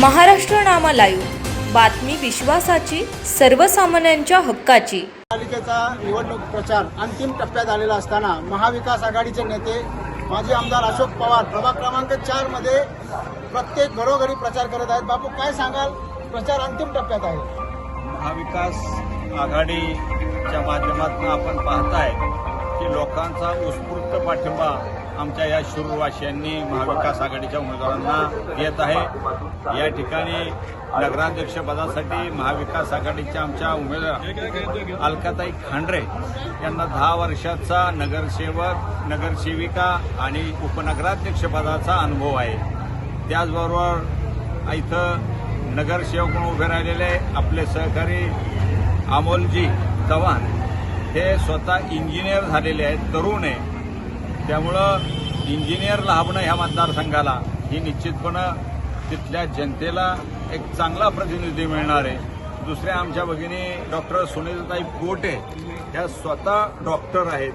महाराष्ट्र नामा live बातमी विश्वासाची सर्वसामान्यांच्या हक्काची. पालिकेचा निवडणूक प्रचार अंतिम टप्प्यात आलेला असताना महाविकास आघाडीचे नेते माजी आमदार अशोक पवार प्रभाग क्रमांक चारमध्ये प्रत्येक घरोघरी प्रचार करत आहेत. बापू काय सांगाल? प्रचार अंतिम टप्प्यात आहे. महाविकास आघाडीच्या माध्यमातून आपण पाहताय की लोकांचा उत्स्फूर्त पाठिंबा आमच्या या शिरूरवासियांनी महाविकास आघाडीच्या उमेदवारांना येत आहे. या ठिकाणी नगराध्यक्षपदासाठी महाविकास आघाडीच्या आमच्या उमेदवार अलकाताई खांडरे यांना दहा वर्षाचा नगरसेवक नगरसेविका आणि उपनगराध्यक्षपदाचा अनुभव आहे. त्याचबरोबर इथं नगरसेवक म्हणून उभे राहिलेले आपले सहकारी अमोलजी चव्हाण हे स्वतः इंजिनियर झालेले आहेत तरुण आहे. त्यामुळं इंजिनियर लाभणं ह्या मतदारसंघाला. ही निश्चितपणं तिथल्या जनतेला एक चांगला प्रतिनिधी मिळणार आहे. दुसऱ्या आमच्या भगिनी डॉक्टर सुनीलताई पोटे ह्या स्वतः डॉक्टर आहेत.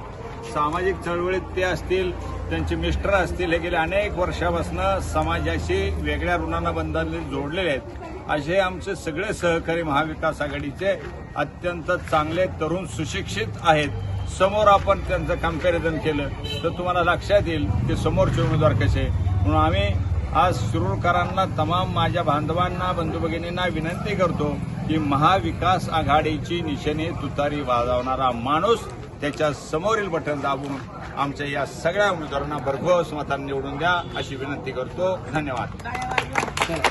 सामाजिक चळवळीत ते असतील त्यांचे मिस्टर असतील हे गेले अनेक वर्षापासून समाजाशी वेगळ्या ऋणांना बंधाने जोडलेले आहेत. असे आमचे सगळे सहकारी महाविकास आघाडीचे अत्यंत चांगले तरुण सुशिक्षित आहेत. समोर आपण त्यांचं कंपॅरिझन केलं तर तुम्हाला लक्षात येईल की समोरचे उमेदवार कसे म्हणून आम्ही आज शिरूरकरांना तमाम माझ्या बांधवांना बंधू भगिनींना विनंती करतो की महाविकास आघाडीची निशेने तुतारी वाजवणारा माणूस त्याच्या समोरील बटन दाबून आमच्या या सगळ्या उमेदवारांना भरघोस मतांनी निवडून द्या अशी विनंती करतो. धन्यवाद.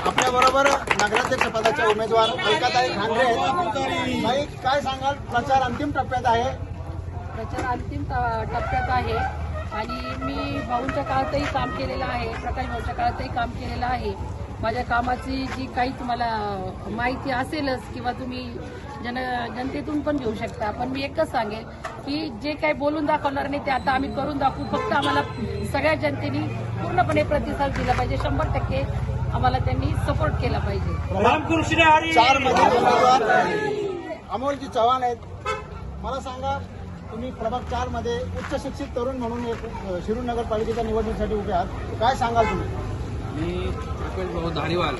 आपल्या बरोबर नगराध्यक्ष पदाच्या उमेदवार अलकाताई काय सांगाल? प्रचार अंतिम टप्प्यात आहे. प्रचार अंतिम टप्प्यात आहे. आणि मी भाऊंच्या काळातही काम केलेलं आहे प्रकाश भाऊच्या काळातही काम केलेलं आहे. माझ्या कामाची जी काही तुम्हाला माहिती असेलच किंवा तुम्ही जन जनतेतून पण घेऊ शकता. पण मी एकच सांगेल की जे काही बोलून दाखवणार नाही ते आता आम्ही करून दाखवू. फक्त आम्हाला सगळ्या जनतेने पूर्णपणे प्रतिसाद दिला पाहिजे. शंभर टक्के आम्हाला त्यांनी सपोर्ट केला पाहिजे. चार अमोलजी चव्हाण आहेत. मला सांगा तुम्ही प्रभाग चारमध्ये उच्च शिक्षित तरुण म्हणून एक अ, शिरूर नगरपालिकेच्या निवडणुकीसाठी उभे आहात. काय सांगाल तुम्ही? मी प्रकाश भाऊ धारीवाल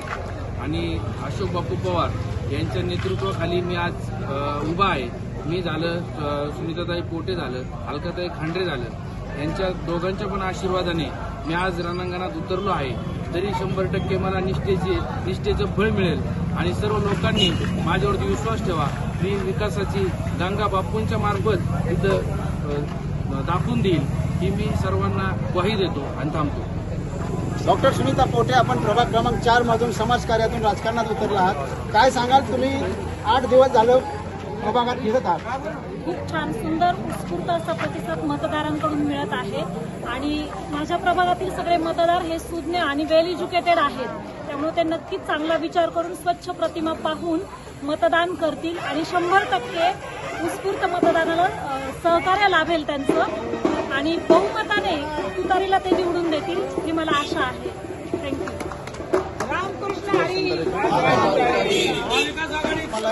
आणि अशोक बापू पवार यांच्या नेतृत्वाखाली मी आज उभा आहे. मी झालं सुनीताताई पोटे झालं अलकाताई खांडरे झालं. यांच्या दोघांच्या पण आशीर्वादाने मी आज रणांगणात उतरलो आहे. तरी शंभर टक्के मला निष्ठेचे निष्ठेचं फळ मिळेल. आणि सर्व लोकांनी माझ्यावरती विश्वास ठेवा. मी विकासाची गंगा बापूंच्या मार्फत इथं दाखवून देईल ही मी सर्वांना ग्वाही देतो आणि थांबतो. डॉक्टर सुनीता पोटे आपण प्रभाग क्रमांक चार मधून समाजकार्यातून राजकारणात उतरला आहात. काय सांगाल तुम्ही? आठ दिवस झालं प्रभागात फिरत आहात. खूप छान सुंदर उत्स्फूर्त असा प्रतिसाद मतदारांकडून मिळत आहे. आणि माझ्या प्रभागातील सगळे मतदार हे सुज्ञ आणि वेल एज्युकेटेड आहेत. त्यामुळे ते नक्कीच चांगला विचार करून स्वच्छ प्रतिमा पाहून मतदान करतील आणि शंभर टक्के उत्स्फूर्त मतदानाला सहकार्य लाभेल त्यांचं. आणि बहुमताने तुतारीला ते निवडून देतील ही मला आशा आहे. थँक्यू मला